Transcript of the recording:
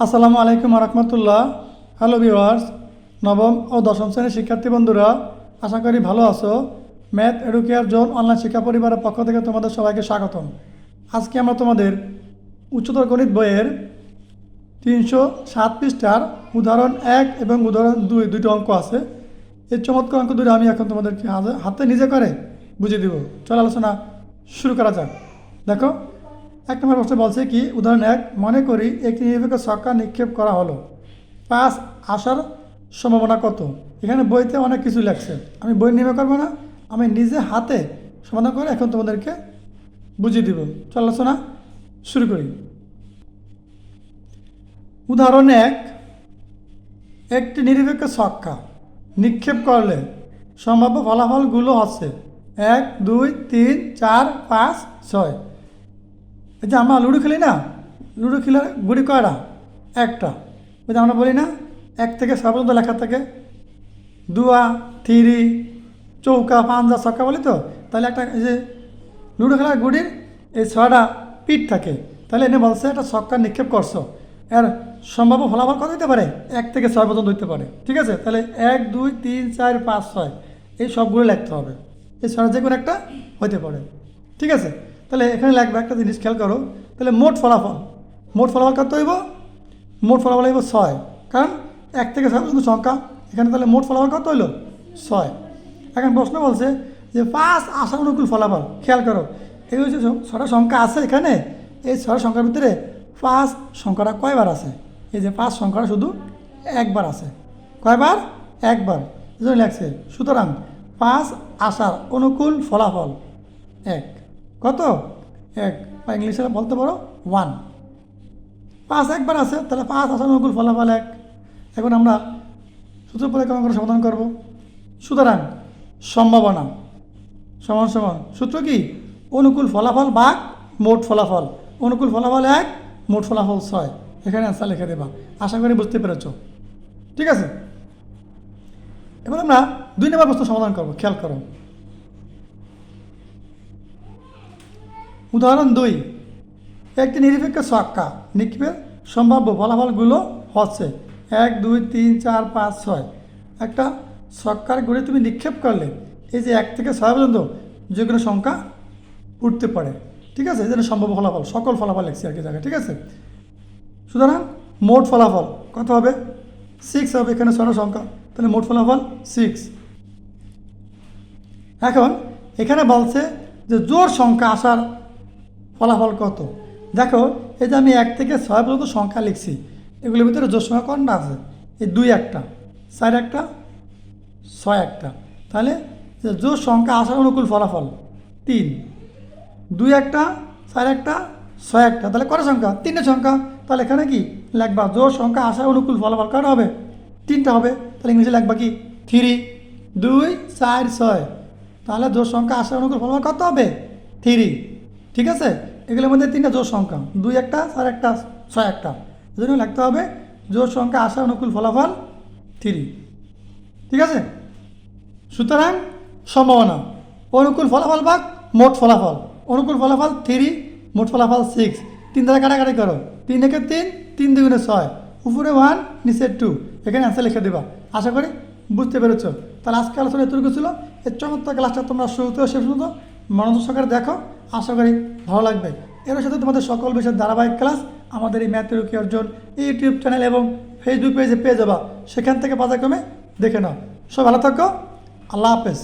আসসালামু আলাইকুম রহমতুল্লাহ hello viewers নবম ও দশম শ্রেণির শিক্ষার্থী বন্ধুরা, আশা করি ভালো আছো। ম্যাথ এডুকেয়ার জোন অনলাইন শিক্ষা পরিবারের পক্ষ থেকে তোমাদের সবাইকে স্বাগতম। আজকে আমরা তোমাদের উচ্চতর গণিত বইয়ের তিনশো সাত পৃষ্ঠার উদাহরণ এক এবং উদাহরণ দুই দুটো অঙ্ক আছে। এই চমৎকার অঙ্ক দুটো আমি এখন তোমাদেরকে হাতে- হাতে নিজে করে বুঝিয়ে দিব। চল আলোচনা শুরু করা যাক। দেখো এক নম্বর প্রশ্ন বলছে কি, উদাহরণ এক, মনে করি একটি নিরপেক্ষ ছক্কা নিক্ষেপ করা হলো। পাস আসার সম্ভাবনা কত? এখানে বইতে অনেক কিছু লেখছে। আমি বই নির্ণয় করব না, আমি নিজে হাতে সমাধান করে এখন তোমাদেরকে বুঝিয়ে দিব। চল আলোচনা শুরু করি। উদাহরণ এক, একটি নিরপেক্ষ ছক্কা নিক্ষেপ করলে সম্ভাব্য ফলাফলগুলো হচ্ছে এক, দুই, তিন, চার, পাঁচ, ছয়। যে আমরা লুডো খেলি না? লুডো খেলার গুড়ি কয়টা? একটা। ওই যে আমরা বলি না, এক থেকে ছয় পর্যন্ত লেখা থাকে। দুয়া, থিরি, চৌকা, পাঞ্জা, ছক্কা বলি তো? তাহলে একটা এই যে লুডো খেলার গুড়ির এই ছয়টা পিঠ থাকে। তাহলে এনে বলছে, একটা ছক্কা নিক্ষেপ করছ। এর সম্ভাব্য ফলাফল কত হতে পারে? এক থেকে ছয় পর্যন্ত হতে পারে। ঠিক আছে? তাহলে এক, দুই, তিন, চার, পাঁচ, ছয়, এই সবগুলো লিখতে হবে। এই ছয়টা যে কোনো একটা হতে পারে। ঠিক আছে? তাহলে এখানে লাগবে একটা জিনিস, খেয়াল করো। তাহলে মোট ফলাফল। মোট ফলাফল কত হইব? মোট ফলাফল হইব ছয়। কারণ এক থেকে ছয় পর্যন্ত সংখ্যা। এখানে তাহলে মোট ফলাফল কত হইল? ছয়। এখন প্রশ্ন বলছে যে পাঁচ আশা অনুকূল ফলাফল, খেয়াল করো। এই হচ্ছে ছটা সংখ্যা আছে এখানে, এই ছটা সংখ্যার ভিতরে পাঁচ সংখ্যাটা কয়বার আছে? এই যে পাঁচ সংখ্যাটা শুধু একবার আছে। কয়বার? একবার। জন্য লেখছে, সুতরাং পাঁচ আসার অনুকূল ফলাফল এক। কত? এক। বা ইংলিশে বলতে পারো ওয়ান পাঁচ একবার আছে, তাহলে পাঁচ আসার অনুকূল ফলাফল এক। এখন আমরা সূত্র পরে কেমন করে সমাধান করব। সুতরাং, সম্ভাবনা। সমান সমান। সূত্র কি? অনুকূল ফলাফল ভাগ মোট ফলাফল। অনুকূল ফলাফল এক, মোট ফলাফল ছয়। এখানে অ্যান্সার লিখে দেবা। আশা করি বুঝতে পেরেছ। ঠিক আছে? এবার আমরা দুই নম্বর প্রশ্ন সমাধান করব। খেয়াল করো। উদাহরণ দুই। একটি নিরপেক্ষ ছক্কা, নিক্ষেপের সম্ভাব্য ফলাফলগুলো হচ্ছে এক, দুই, তিন, চার, পাঁচ, ছয়। একটা ছক্কার গুড়ে তুমি নিক্ষেপ করলে এই যে এক থেকে ছয় পর্যন্ত যে কোনো সংখ্যা উঠতে পারে। ঠিক আছে? এই জন্য সম্ভাব্য ফলাফল, সকল ফলাফল লিখছি আর কি জায়গায়, ঠিক আছে? সুতরাং মোট ফলাফল কত হবে? সিক্স হবে, এখানে ছটা সংখ্যা, তাহলে মোট ফলাফল সিক্স এখন এখানে বলছে যে জোর সংখ্যা আসার ফলাফল কত? দেখো, এই যে আমি এক থেকে ছয় পর্যন্ত সংখ্যা লিখছি, এগুলোর ভিতরে জোর সংখ্যা কোনটা আছে? এই দুই একটা, চার একটা, ছয় একটা। তাহলে যে জোর সংখ্যা আসার অনুকূল ফলাফল তিন। দুই একটা, চার একটা, ছয় একটা, তাহলে কটা সংখ্যা? তিনটে সংখ্যা। তাহলে এখানে কি? লেখবা জোর সংখ্যা আসার অনুকূল ফলাফল কটা হবে? তিনটা হবে। তাহলে ইংলিশে লেখবা কি? থ্রি। দুই, চার, ছয়। তাহলে জোর সংখ্যা আসার অনুকূল ফলাফল কত হবে? থ্রি। ঠিক আছে? এগুলোর মধ্যে তিনটা জোর সংখ্যা। দুই একটা, চার একটা, ছয় একটা। জন্য লিখতে হবে জোর সংখ্যা আসার অনুকূল ফলাফল থ্রি ঠিক আছে? সুতরাং সম্ভাবনা, অনুকূল ফলাফল ভাগ মোট ফলাফল। অনুকূল ফলাফল থ্রি মোট ফলাফল সিক্স তিন দ্বারা কাটাকাটি করো। তিন একে তিন তিন দুগুণে ছয়। উপরে ওয়ান নিচে টু এখানে অ্যান্সার লিখে দেবা। আশা করি বুঝতে পেরেছ। তাহলে আজকে আলোচনা এতটুকু ছিল। এর চমৎকার ক্লাসটা তোমরা শুরুতেও শেষ পর্যন্ত মনোযোগ সহকারে দেখো। আশা করি ভালো লাগবে। এর সাথে তোমাদের সকল বিষয়ের ধারাবাহিক ক্লাস আমাদের এই ম্যাথের রুকি অর্জন ইউটিউব চ্যানেল এবং ফেসবুক পেজে পেয়ে যাবা। সেখান থেকে পর্যায়ক্রমে দেখে নাও। সব ভালো থাকো। আল্লাহ হাফেজ।